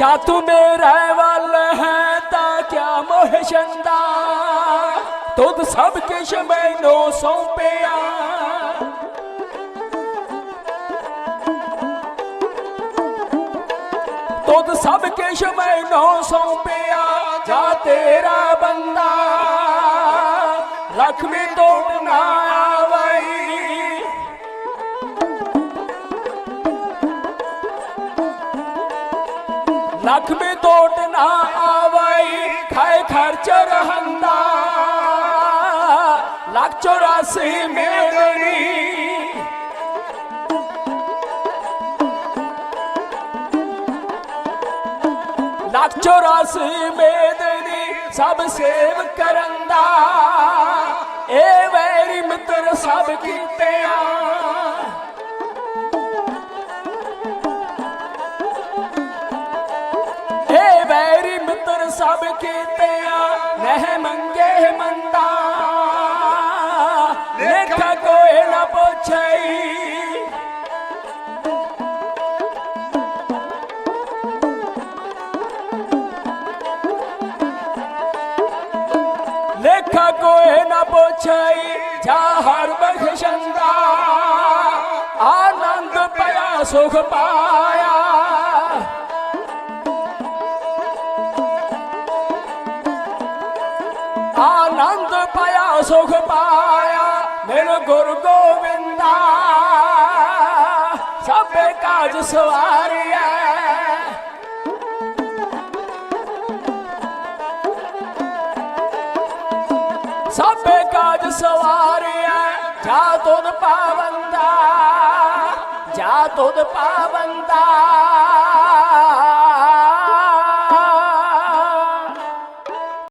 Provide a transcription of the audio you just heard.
ਜਾ ਤੂੰ ਮੇਰੇ ਵੱਲ ਹੈ ਤਾਂ ਕਿਆ ਮੋਹ ਛੰਦਾ ਤੁਧ ਸਭ ਕਿਛ ਮੈਨੂੰ ਸੌਂਪਿਆ। ਤੁਧ ਸਭ ਕਿਛ ਮੈਨੂੰ ਸੌਂਪਿਆ। ਜਾ ਤੇਰਾ ਬੰਦਾ ਲਖਮੀ ਲੱਖ ਮੇ ਤੋਟ ਨਾ ਆਵਈ, ਖਾਏ ਖਰਚ ਰਹੰਦਾ। ਲੱਖ 84 ਮੇਦਨੀ ਲੱਖ 84 ਮੇਦਨੀ ਸਭ ਸੇਵ ਕਰੰਦਾ। ਏ ਵੈਰੀ ਮਿੱਤਰ ਸਭ ਕੀਤਿਆਂ। ਏ ਸਭ ਕੀਤਿਆ ਨਹਿ ਮੰਗੇ ਮੰਦਾ ਲੇਖਾ ਕੋਈ ਨਾ ਪੁੱਛਈ। ਲੇਖਾ ਕੋਈ ਨਾ ਪੁੱਛਈ, ਜਾ ਹਰ ਬਖਸ਼ੰਦਾ। ਆਨੰਦ ਪਿਆ, ਸੁਖ ਪਾਇਆ। ਆਨੰਦ ਪਾਇਆ, ਸੁਖ ਪਾਇਆ। ਮੇਰੇ ਗੁਰ ਗੋਬਿੰਦਾ ਸਭੇ ਕਾਜ ਸਵਾਰਿਆ। ਸਭੇ ਕਾਜ ਸਵਾਰਿਆ, ਜਾ ਤੁਧ ਪਾਵੰਦਾ, ਜਾ ਤੁਧ ਪਾਵੰਦਾ।